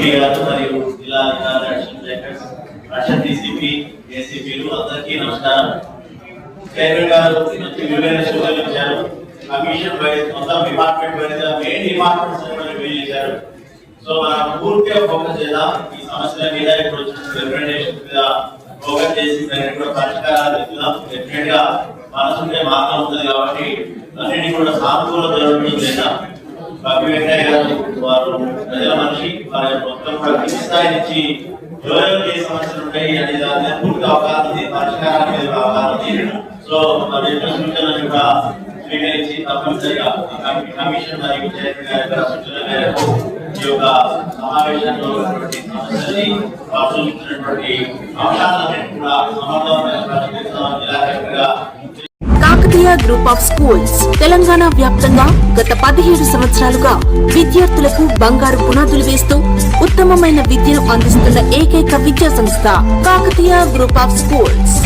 ACP గారు మరియు జిల్లా అధికారులు డీసీపీ ఏసీపీలు అందరికీ నమస్కారం. చైర్మన్ గారు మంచి విలువైన సూచనలు కమిషన్ వైజ్ మొత్తం డిపార్ట్మెంట్ వైజ్ మెయిన్ డిపార్ట్మెంట్స్ చేశారు. సో మనం పూర్తిగా ఫోకస్ చేద్దాం. ఈ సమస్యల మీద ఇప్పుడు రిప్రజెంటేషన్ మీద ఫోకస్ చేసి దానికి కూడా పరిష్కారాలు వెతుకుదాం డెఫినెట్గా మనసుంటే మార్గం ఉంటుంది కాబట్టి అన్నిటి కూడా సానుకూల జరుగుతుంది చేద్దాం. వారు ప్రజల మనిషి వారి మొత్తం కింది స్థాయి నుంచి ఎవరెవరు ఏ సమస్యలు ఉంటాయి అనే పూర్తి అవగాహన ఉంది పరిష్కారాల సో మరి సూచనలు కూడా స్వీకరించి తప్పనిసరిగా కమిషన్ మరియు చైర్మన్ మేరకు ఈ యొక్క సమావేశంలో ఉన్నటువంటి సమస్యల్ని వారు సూచించినటువంటి అంశాలన్నింటినీ కూడా సమర్థవంతంగా పరిష్కరిస్తామని జిల్లా collector Kakatiya group of schools. Telangana వ్యాప్తంగా గత పదిహేడు సంవత్సరాలుగా విద్యార్థులకు బంగారు పునాదులు వేస్తూ ఉత్తమమైన విద్యను అందిస్తున్న ఏకైక విద్యా సంస్థ కాకతీయ గ్రూప్ ఆఫ్ స్కూల్స్.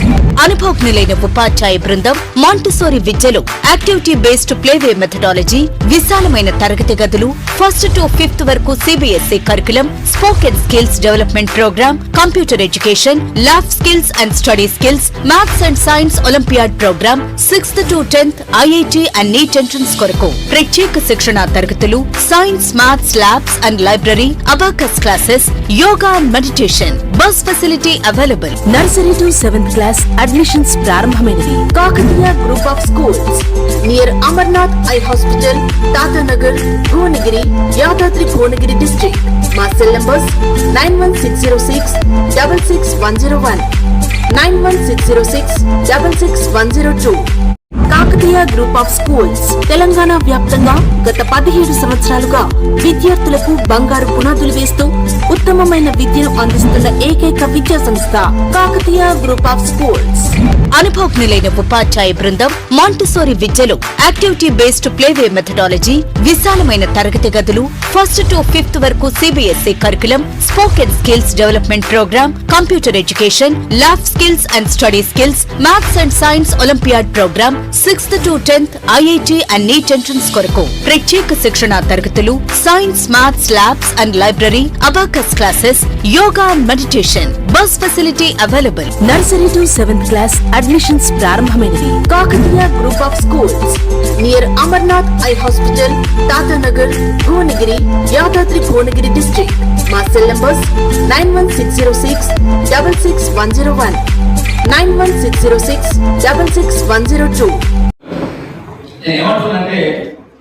అనుభవజ్ఞులైన ఉపాధ్యాయ బృందం మాంటిసోరి విద్యలో యాక్టివిటీ బేస్డ్ ప్లేవే మెథడాలజీ విశాలమైన తరగతి గదులు ఫస్ట్ టు ఫిఫ్త్ వరకు CBSE curriculum spoken skills development programme computer education lab skills and study skills maths and science olympiad programme sixth to tenth IIT and NEET entrance కొరకు ప్రత్యేక శిక్షణ తరగతులు science maths labs and library abacus classes yoga and meditation bus facility available nursery to seventh class admissions ప్రారంభమైనవి Kakatiya group of schools near Amarnath eye hospital Tatanagar Bhuvanagiri Yadadri Bhuvanagiri district మా cell numbers nine one six zero six double six one zero one nine one six zero six double six one zero two Kakatiya group of schools. Telangana వ్యాప్తంగా గత పదిహేడు సంవత్సరాలుగా విద్యార్థులకు బంగారు పునాదులు వేస్తూ ఉత్తమమైన విద్యను అందిస్తున్న ఏకైక విద్యా సంస్థ కాకతీయ గ్రూప్ ఆఫ్ స్కూల్స్. అనుభవజ్ఞులైన ఉపాధ్యాయ బృందం మాంటిసోరి విద్యలో యాక్టివిటీ బేస్డ్ ప్లేవే మెథడాలజీ విశాలమైన తరగతి గదులు ఫస్ట్ టు ఫిఫ్త్ వరకు CBSE curriculum spoken skills development programme computer education lab skills and study skills maths and science olympiad programme sixth to tenth IIT and NEET entrance కొరకు ప్రత్యేక శిక్షణ తరగతులు science maths labs and library abacus classes yoga and meditation bus facility available nursery to seventh class admissions ప్రారంభమైనవి Kakatiya group of schools near Amarnath eye hospital Tatanagar Bhuvanagiri Yadadri Bhuvanagiri district మా cell numbers nine one six zero six double six one zero one nine one six zero six double six one zero two నేను ఏమంటున్నానంటే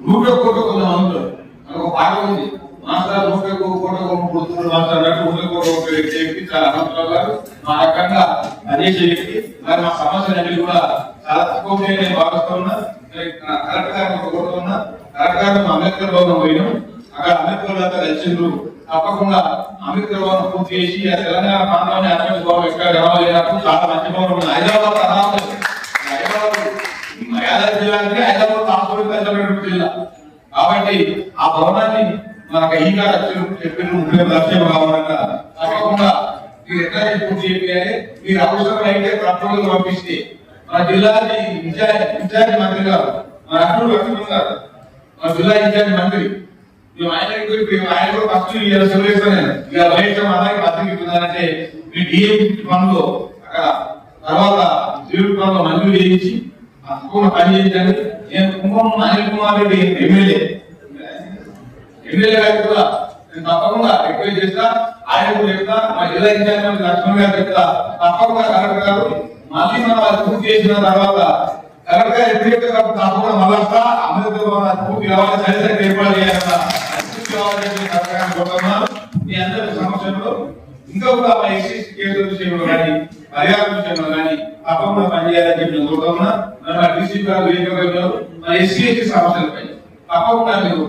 నూట కోట కొంత మంది ఒక పాట ఉంది. Master నూట కోట పుడుతున్నారు మాస్టర్ అన్నట్టు నూట కోట్ల ఒక వ్యక్తి వ్యక్తి చాలా అనంతరావు గారు మా రకంగా పనిచేసే వ్యక్తి మరి మా సమస్యలన్నీ కూడా చాలా తక్కువ నేను భావిస్తూ ఉన్నా. కరెక్ట్ గారిని ఒక ఉన్నా కరెక్ట్ గారిని మా అంబేద్కర్ భవనం పోయినాం. అక్కడ అంబేద్కర్ అంతా కలిసిండ్రు. తప్పకుండా అంబేద్కర్ భవనం పూర్తి చేసి ఆ తెలంగాణ ప్రాంతాన్ని అంబేద్కర్ భవనం ఎక్కడ రావాలి చాలా మంచి భవనం ఉంది. హైదరాబాద్ అనాథం హైదరాబాద్ హైదరాబాద్ కాన్స్టిట్యూట్ జిల్లా కాబట్టి ఆ భవనాన్ని మనకు ఈ గారు చెప్పిన లక్ష్యం కావాలన్నా తప్పకుండా మీరు పూర్తి చేయాలి మీరు అవసరం అయితే పంపిస్తే మన జిల్లాకి ఇన్ఛార్జ్ ఇన్ఛార్జ్ మంత్రి గారు మన లక్ష్మణ్ గారు మన జిల్లా ఇన్ఛార్జ్ మంత్రి మేము ఆయనకి మేము ఆయన కూడా ఫస్ట్ ఇవాళ సెలవుస్తాను ఇక వైఎస్ఆర్ అలాగే పత్రిక మీ పనులు అక్కడ తర్వాత జీవిత పనులు మంజూరు చేయించి తక్కువ పని చేయించండి నేను కుంభం అనిల్ కుమార్ రెడ్డి ఎమ్మెల్యే ఎమ్మెల్యే గారికి కూడా నేను తప్పకుండా రిక్వెస్ట్ చేస్తా ఆయన కూడా చెప్తా మా జిల్లా ఇన్ఛార్జ్ లక్ష్మణ్ గారు చెప్తా తప్పకుండా కలెక్టర్ గారు మళ్ళీ మనం అది పూర్తి చేసిన తర్వాత కలెక్టర్ గారు ఎప్పుడైతే తప్పకుండా మళ్ళీ వస్తా అంబేద్కర్ పూర్తి కావాలి సరిసరి ఏర్పాటు చేయాలన్నా పూర్తి కావాలని కలెక్టర్ గారిని కోరుతున్నాను మీ అందరి సమక్షంలో ఇంకా కూడా మా ఎక్సైజ్ డీసీపీ గారు వేదికగా ఉన్నారు మా ఎస్సీ సమస్యలపై తప్పకుండా మీరు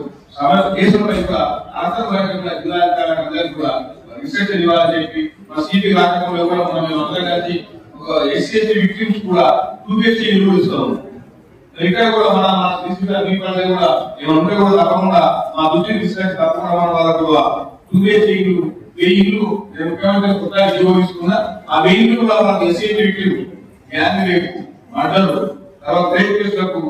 కేసులపై కూడా అర్థం వహించిన కూడా రిసెర్చ్ ఇవ్వాలని చెప్పి మా సిపి కార్యక్రమంలో కూడా మనం మేము అందరం కలిసి ఒక ఎస్సీఎస్టీ విక్టిమ్స్ కూడా టూ బిహెచ్కే ఇల్లు ఇస్తాము ఇక్కడ కూడా మన మన తీసుకుంటే మీ పనులు కూడా మేమందరూ కూడా తప్పకుండా మా దృష్టికి తీసుకొచ్చి తప్పకుండా మన వాళ్ళకు కూడా టూ బిహెచ్కే ఇల్లు వెయ్యి ఇల్లు నేను ముఖ్యమంత్రి కొత్తగా జీవో తీసుకున్నా ఆ వెయ్యి ఇల్లు కూడా మనకు SC ST victim gang rape murder. తర్వాత రేప్ కేసులకు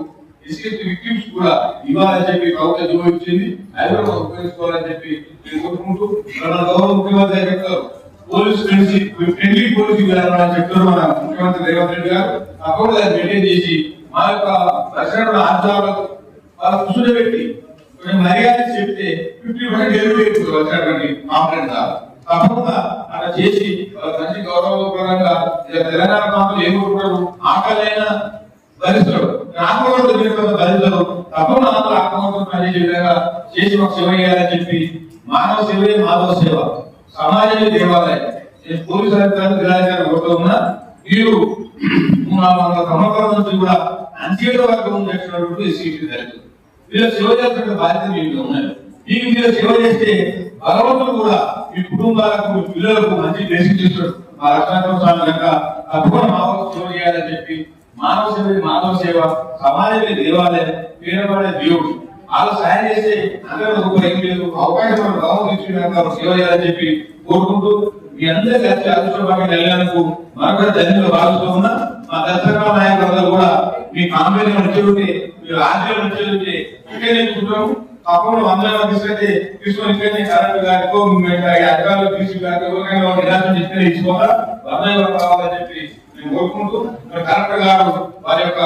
ఎస్సీ విక్టిమ్స్ కూడా ఇవ్వాలని చెప్పి ప్రభుత్వం జీవో ఇచ్చింది అది కూడా ఉపయోగించుకోవాలని చెప్పి నేను కోరుకుంటూ మన గౌరవ ముఖ్యమంత్రి చెప్తారు పోలీస్ ఫ్రెండ్స్ ఫ్రెండ్లీ పోలీసు విధానం అని చెప్తారు మన ముఖ్యమంత్రి రేవంత్ రెడ్డి గారు. అప్పుడు దాన్ని మెయింటైన్ చేసి మా యొక్క దర్శన ఆచారాలకు వాళ్ళ కూర్చుని పెట్టి కొంచెం మర్యాద చెప్తే ఫిఫ్టీ పర్సెంట్ డెలివరీ వచ్చినటువంటి కాంప్లైంట్ కాదు తప్పకుండా అలా చేసి వాళ్ళ మంచి గౌరవపరంగా తెలంగాణ ప్రాంతంలో ఏం కోరుకుంటారు ఆకలైన భరిస్తాడు. ఆత్మహత్య జీవితంలో భరిస్తాడు. తప్పకుండా ఆత్మ పనిచేసే విధంగా చేసి మాకు సేవ చేయాలని చెప్పి మానవ సేవే మాధవ సేవ. సమాజమే దేవాలయం. నేను పోలీసు అధికారులు జిల్లాధికారి కోరుతూ ఉన్నా మీరు మూడు నాలుగు నుంచి కూడా వర్గం సేవ చేస్తున్న బాధ్యత మీకు ఉన్నాయి మీకు మీరు సేవ చేస్తే భగవంతుడు కూడా మీ కుటుంబాలకు మీ పిల్లలకు మంచి బ్లెస్సింగ్ ఇస్తాడు మా రక్షణ తప్పకుండా సేవ చేయాలని చెప్పి మానవ సేవ మానవ సేవ సమాజమే దేవాలయం పేరపడే దేవుడు వాళ్ళు సాయం చేస్తే అందరూ ఏం లేదు అవకాశం మన సేవ చేయాలని చెప్పి కోరుకుంటూ మీ అందరి కలిసి అదృష్టభాగ్యం కలిగినందుకు మరొక ధన్యులు భావిస్తూ ఉన్న. మా దర్శక నాయకులందరూ కూడా మీ కాంపెనీ నుంచి ఉంటే మీరు ఆశ్రయం నుంచి ఉంటే ఇక్కడే కూర్చోము. తప్పకుండా వందల తీసుకెళ్తే తీసుకొని ఇక్కడనే కరెంట్ గారికో అధికారులు తీసుకు గారికో ఎవరికైనా ఒక నిరాశ ఇక్కడే వందల కావాలని చెప్పి నేను కోరుకుంటూ మరి కలెక్టర్ గారు వారి యొక్క